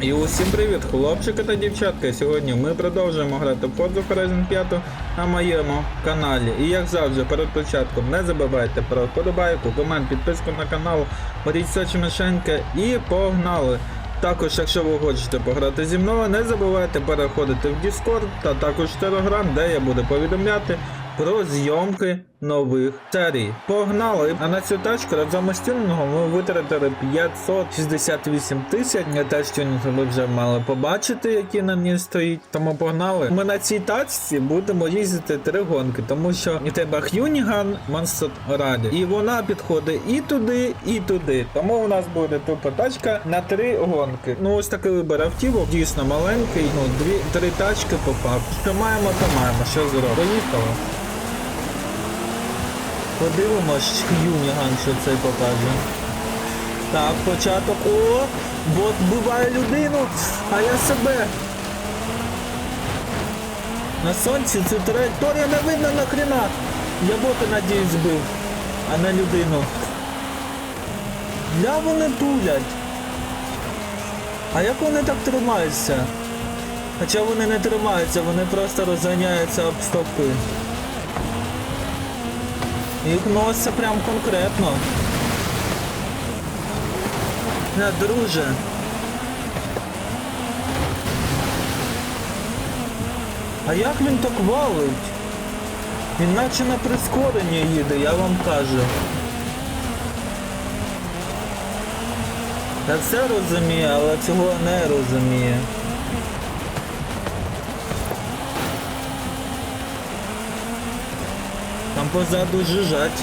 І усім привіт, хлопчики та дівчатка. Сьогодні ми продовжуємо грати в Forza Horizon 5 на моєму каналі. І як завжди, перед початком не забувайте про вподобайку, комент, підписку на канал, беріть сочі мишенька і погнали! Також, якщо ви хочете пограти зі мною, не забувайте переходити в Discord та також в Telegram, де я буду повідомляти про зйомки нових серій. Погнали! А на цю тачку разом з тюнінгом ми витратили 568 тисяч. Теж тюнінг ви вже мали побачити, які на ній стоїть. Тому погнали. Ми на цій тачці будемо їздити три гонки, тому що і тебе Х'юніган Монстр Раді. І вона підходить і туди, і туди. Тому у нас буде тупо тачка на три гонки. Ну ось такий вибір автівок, дійсно маленький. Ну, дві три тачки попав. Що маємо, то маємо. Що зробимо? Поїхали. Подивимось, Юніган, що цей покаже. Так, початок. О! Бот вбиває людину, а я себе. На сонці цю траєкторію не видно нахрена. Я бота, надіюсь, збив, а не людину. Ля вони тулять. А як вони так тримаються? Хоча вони не тримаються, вони просто розганяються об стовпи. Їх носиться прям конкретно. Не, друже. А як він так валить? Він наче на прискорення їде, я вам кажу. Я все розумію, але цього не розуміє. Позаду жижать.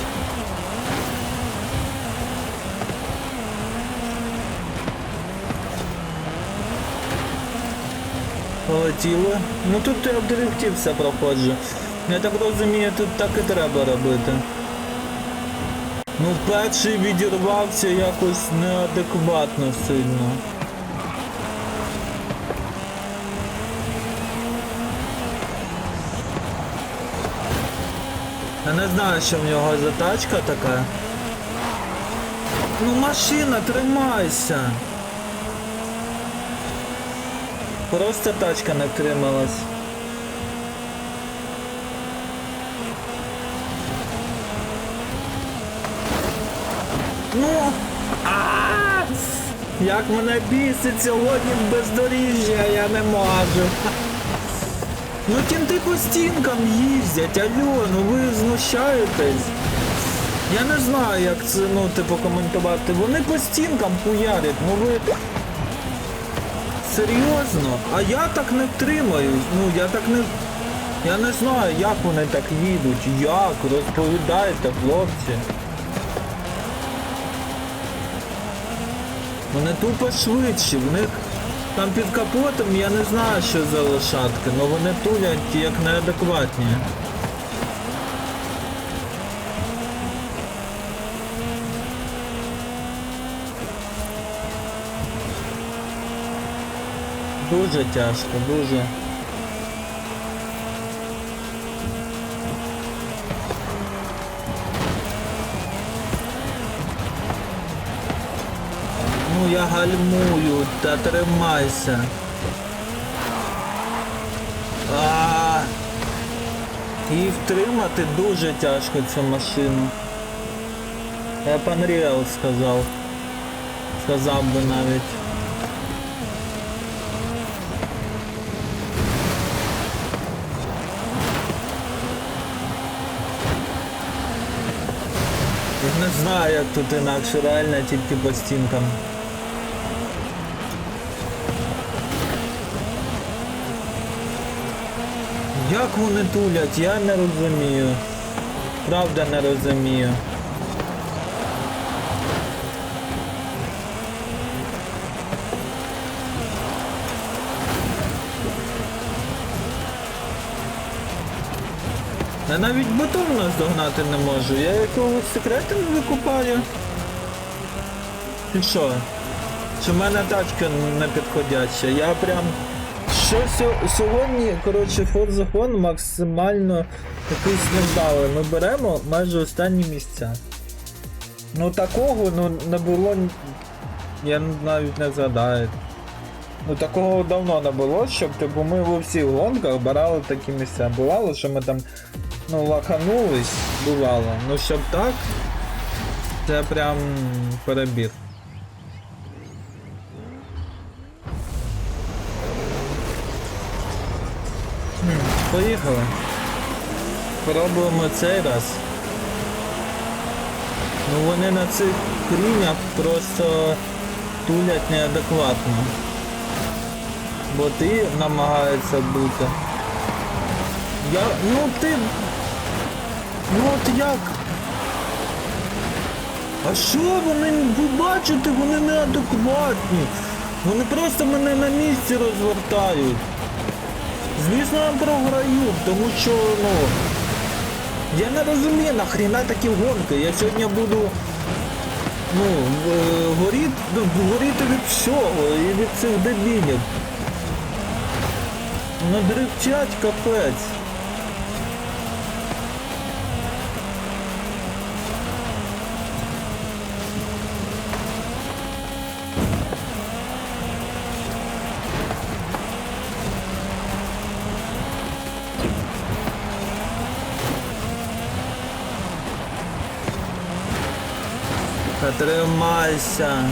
Полетіло. Ну тут я в дрифті все проходжу. Я так розумію, тут так і треба робити. Ну перший відірвався якось неадекватно сильно. Я не знаю, що в нього за тачка така. Ну машина, тримайся. Просто тачка не втрималась. Ну, а, -а, -а! як мене бісить сьогодні бездоріжжя, я не можу. Ну кінти по стінкам їздять, алло, ну ви знущаєтесь. Я не знаю, як це, ну, типу, коментувати. Вони по стінкам хуярять, ну ви. Серйозно? А я так не втримаюсь. Ну я так не. Я не знаю, як вони так їдуть. Як? Розповідайте, хлопці. Вони тупо швидші, в них там під капотом я не знаю, що за лошадки, але вони тулять як неадекватні. Дуже тяжко, дуже. Ну я гальмую, та тримайся. А І втримати дуже тяжко цю машину. Я пан Ріал сказав. Сказав би навіть. Не знаю, як тут інакше, реально тільки по стінкам. Як вони тулять, я не розумію. Правда не розумію. Я навіть ботом наздогнати не можу. Я якогось секрету не викупаю. І що? Чи в мене тачка не підходяща? Я прям. Що сьогодні, коротше, Horizon максимально якийсь невдалий. Ми беремо майже останні місця. Ну такого ну, не було. Я навіть не згадаю. Ну такого давно не було, щоб типу ми в всіх гонках брали такі місця. Бувало, що ми там ну лаханулись, бувало. Ну щоб так, це прям перебір. Поїхали. Пробуємо цей раз. Ну вони на цих крінях просто тулять неадекватно. Бо ти намагається бути. Я. Ну ти. Ну от як? А що вони, ви бачите, вони неадекватні. Вони просто мене на місці розвертають. Звісно, я програю, тому що, ну. Я не розумію, нахріна такі гонки. Я сьогодні буду ну, е, горіти, ну, горіти від всього і від цих дебілів. Надривчать капець. Тримайся.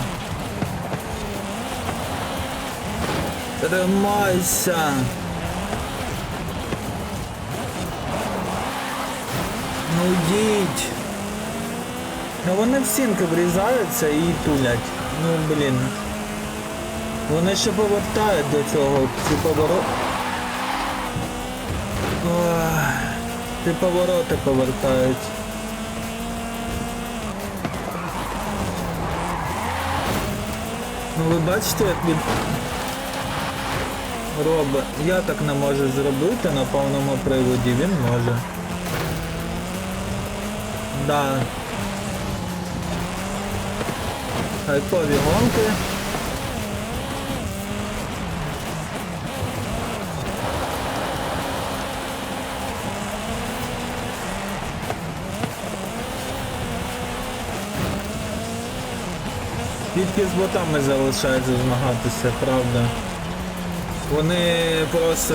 Тримайся. Ну йдіть. Ну вони в стінки врізаються і тулять. Ну блін. Вони ще повертають до цього ці повороти. Ці повороти повертають. Ну ви бачите, як він робить. Я так не можу зробити на повному приводі, він може. Да. Хайпові гонки. Тільки з ботами залишається змагатися, правда. Вони просто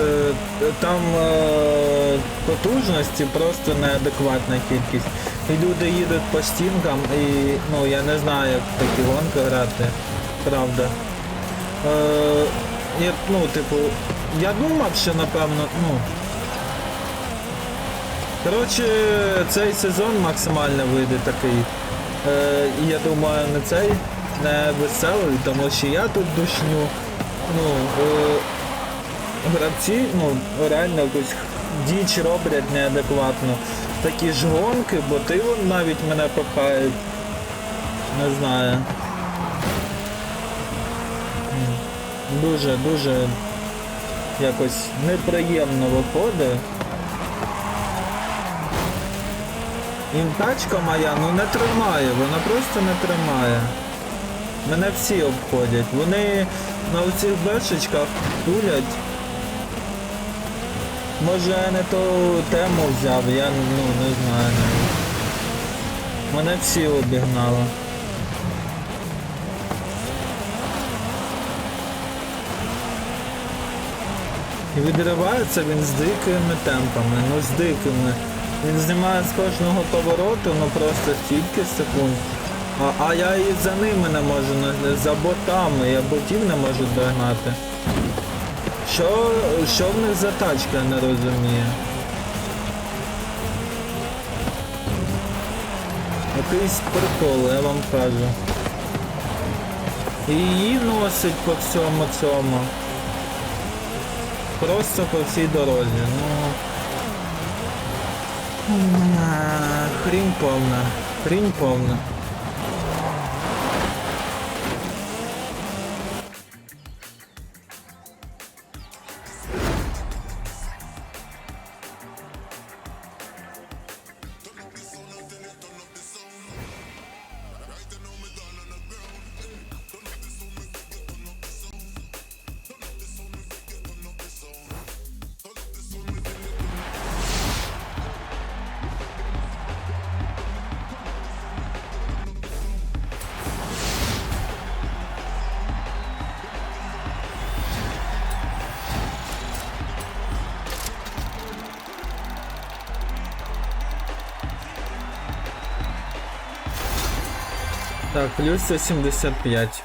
там е, потужності просто неадекватна кількість. І люди їдуть по стінкам і ну я не знаю як такі гонки грати, правда. Е, я, ну, типу, я думав, що напевно, ну. Коротше, цей сезон максимально вийде такий. Е, я думаю, не цей, не веселий, тому що я тут душню. Ну, гравці, ну, реально якусь діч роблять неадекватно. Такі ж гонки, бо ти вон навіть мене пихають. Не знаю. Дуже, дуже якось неприємно виходить. І тачка моя ну не тримає, вона просто не тримає. Мене всі обходять. Вони на оцих бешечках тулять. Може я не ту тему взяв, я ну не знаю навіть. Мене всі обігнали. І відривається він з дикими темпами, ну з дикими. Він знімає з кожного повороту, ну просто стільки секунд. А, а я і за ними не можу, за ботами, я ботів не можу догнати. Що, що в них за тачка, я не розумію. Якийсь прикол, я вам кажу. І її носить по всьому цьому. Просто по всій дорозі. Ну. Хрінь повна. Хрінь повна. Так, плюс 175.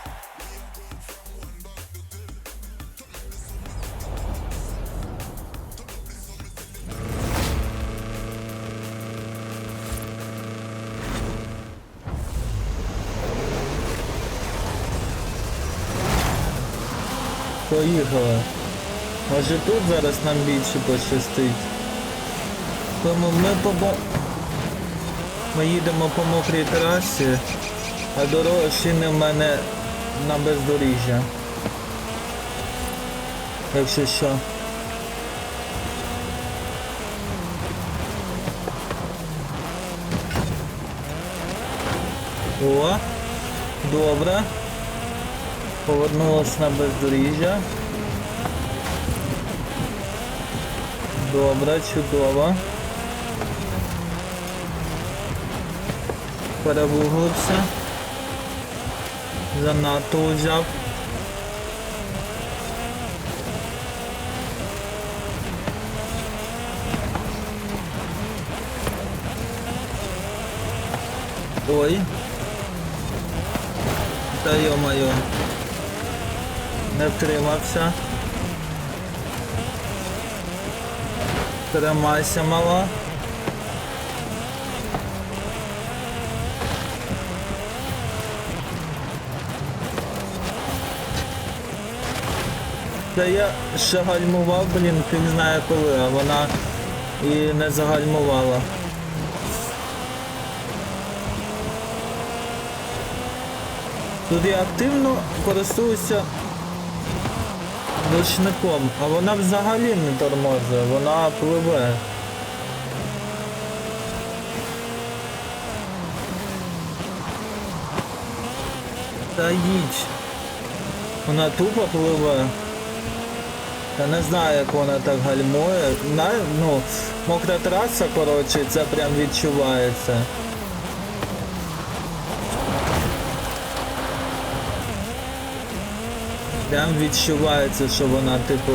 Поїхали. Може тут зараз нам більше пощастить. Тому ми по ми їдемо по мокрій трасі, а дорога шини в мене на бездоріжжя. Якщо що. О, добре. Повернулась на бездоріжжя. Добре, чудово. Перевуглився. Занадто взяв. Ой. Та йо-моє. Не втримався. Тримайся, мала. Та я ще гальмував, блін, фіг знає коли, а вона і не загальмувала. Тут я активно користуюся ручником, а вона взагалі не тормозить, вона пливе. Та їдь. Вона тупо пливе. Я не знаю, як вона так гальмує. На, ну, мокра траса, коротше, це прям відчувається. Прям відчувається, що вона, типу.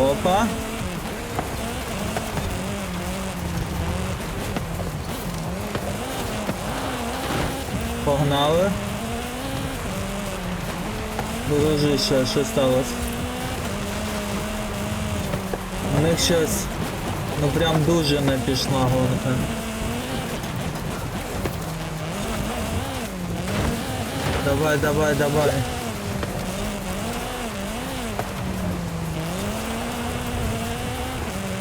Опа. Погнали. Дружище, що сталося? У них щось, ну прям дуже не пішла гонка. Давай, давай, давай.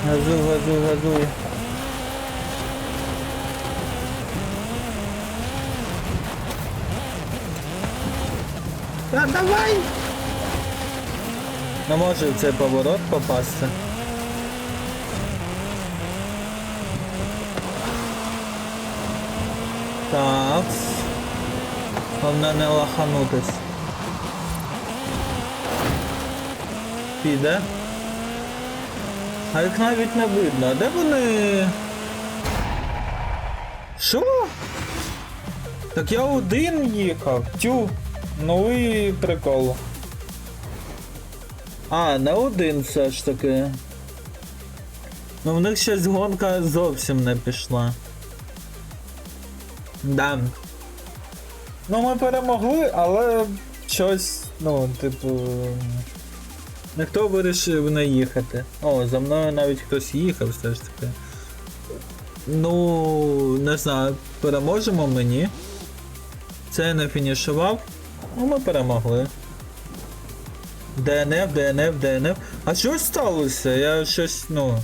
Газуй, газуй, газуй. Да, давай! Не може в цей поворот попасти. Так. Головне не лаханутись. Піде. А їх навіть не видно. А Де вони? Що? Так я один їхав. Тю. Новий прикол. А, не один все ж таки. Ну в них щось гонка зовсім не пішла. Да. Ну ми перемогли, але щось, ну, типу. Ніхто вирішив не їхати. О, за мною навіть хтось їхав все ж таки. Ну, не знаю, переможемо мені. Це я не фінішував. Ну ми перемогли. ДНФ, ДНФ, ДНФ. А що сталося? Я щось, ну.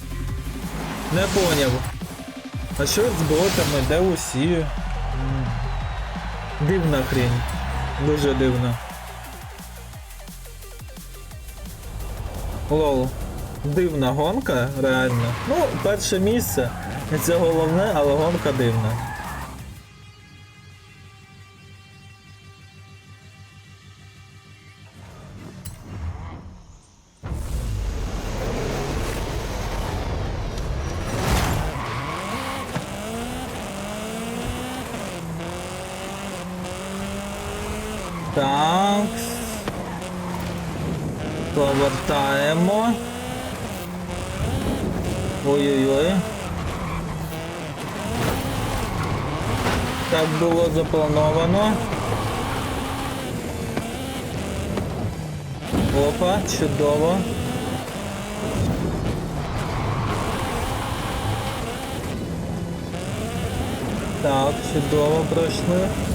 Не поняв. А що з ботами? Де усі? Дивна хрінь. Дуже дивно. Лол. Дивна гонка, реально. Ну, перше місце. Це головне, але гонка дивна. Так. Повертаємо. Ой-ой-ой. Так було заплановано. Опа, чудово. Так, чудово пройшли.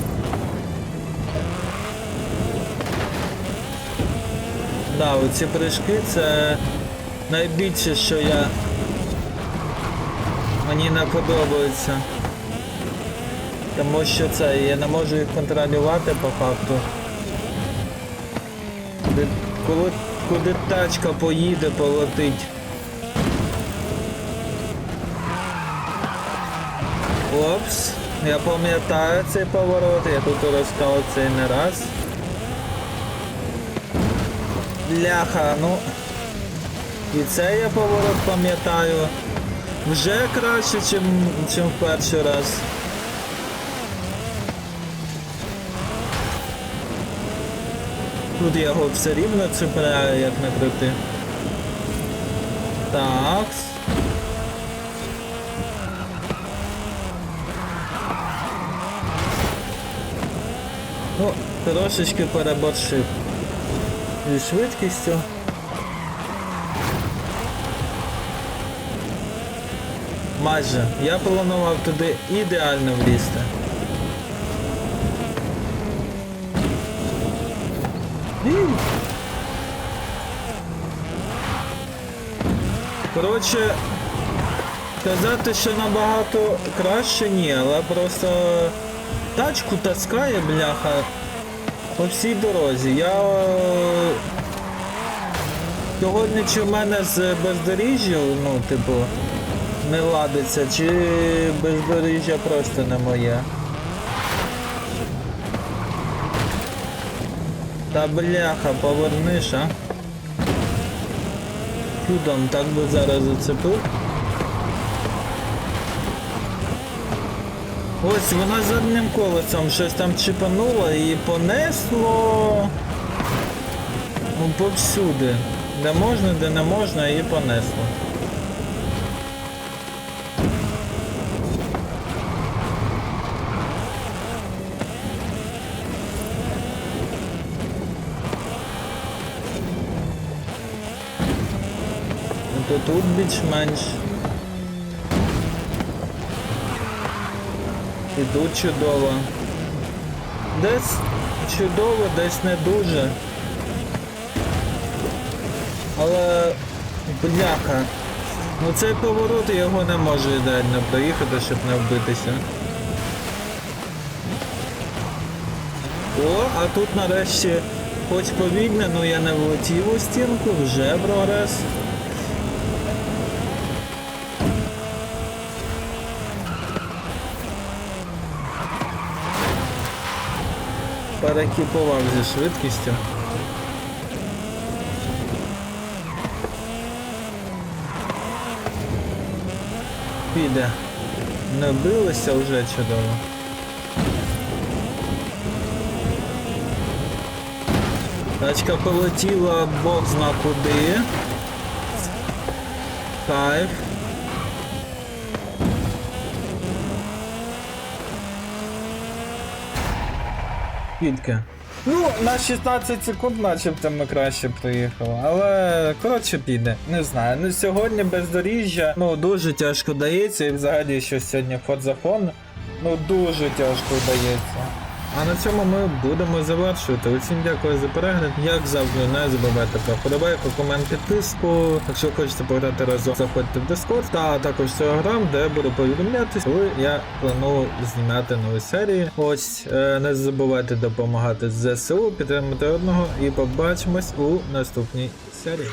Да, оці прыжки це найбільше, що я мені не подобається. Тому що це я не можу їх контролювати по факту. Де- Коли, куди тачка поїде, полетить. Опс, я пам'ятаю цей поворот, я тут розстав цей не раз. Бляха, ну. І цей я поворот пам'ятаю. Вже краще, чим, чим в перший раз. Тут я його все рівно цепляю, як не крути. Так. Ну, трошечки переборщив зі швидкістю. Майже. Я планував туди ідеально влізти. Коротше, казати, що набагато краще ні, але просто тачку таскає, бляха, по всій дорозі. Я е, сьогодні чи в мене з бездоріжжя, ну, типу, не ладиться, чи бездоріжжя просто не моє. Та бляха, поверниш, а? Чудом так би зараз зацепив. Ось вона заднім колесом щось там чіпанула і понесло. Ну, повсюди. Де можна, де не можна, і понесло. Тут більш-менш. І тут чудово. Десь чудово, десь не дуже. Але бляха. Ну цей поворот його не можу ідеально проїхати, щоб не вбитися. О, а тут нарешті хоч повільно, ну я не влетів у стінку, вже прогрес. Перекіпував зі швидкістю. Піде. Не билися вже чудово. Тачка полетіла бог зна куди. Кайф. Скільки? Ну, на 16 секунд начебто ми краще приїхали. Але коротше піде. Не знаю. Ну сьогодні бездоріжжя ну дуже тяжко дається і взагалі що сьогодні форзафон ну дуже тяжко дається. А на цьому ми будемо завершувати. Усім дякую за перегляд. Як завжди, не забувайте про вподобайку, комент, підписку. Якщо хочете пограти разом, заходьте в Discord та також Telegram, де буду повідомлятись, коли я планую знімати нові серії. Ось е, не забувайте допомагати ЗСУ, підтримати одного і побачимось у наступній серії.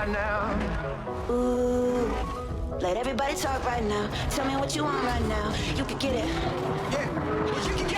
Right now. Ooh, let everybody talk right now. Tell me what you want right now. You can get it. Yeah, you can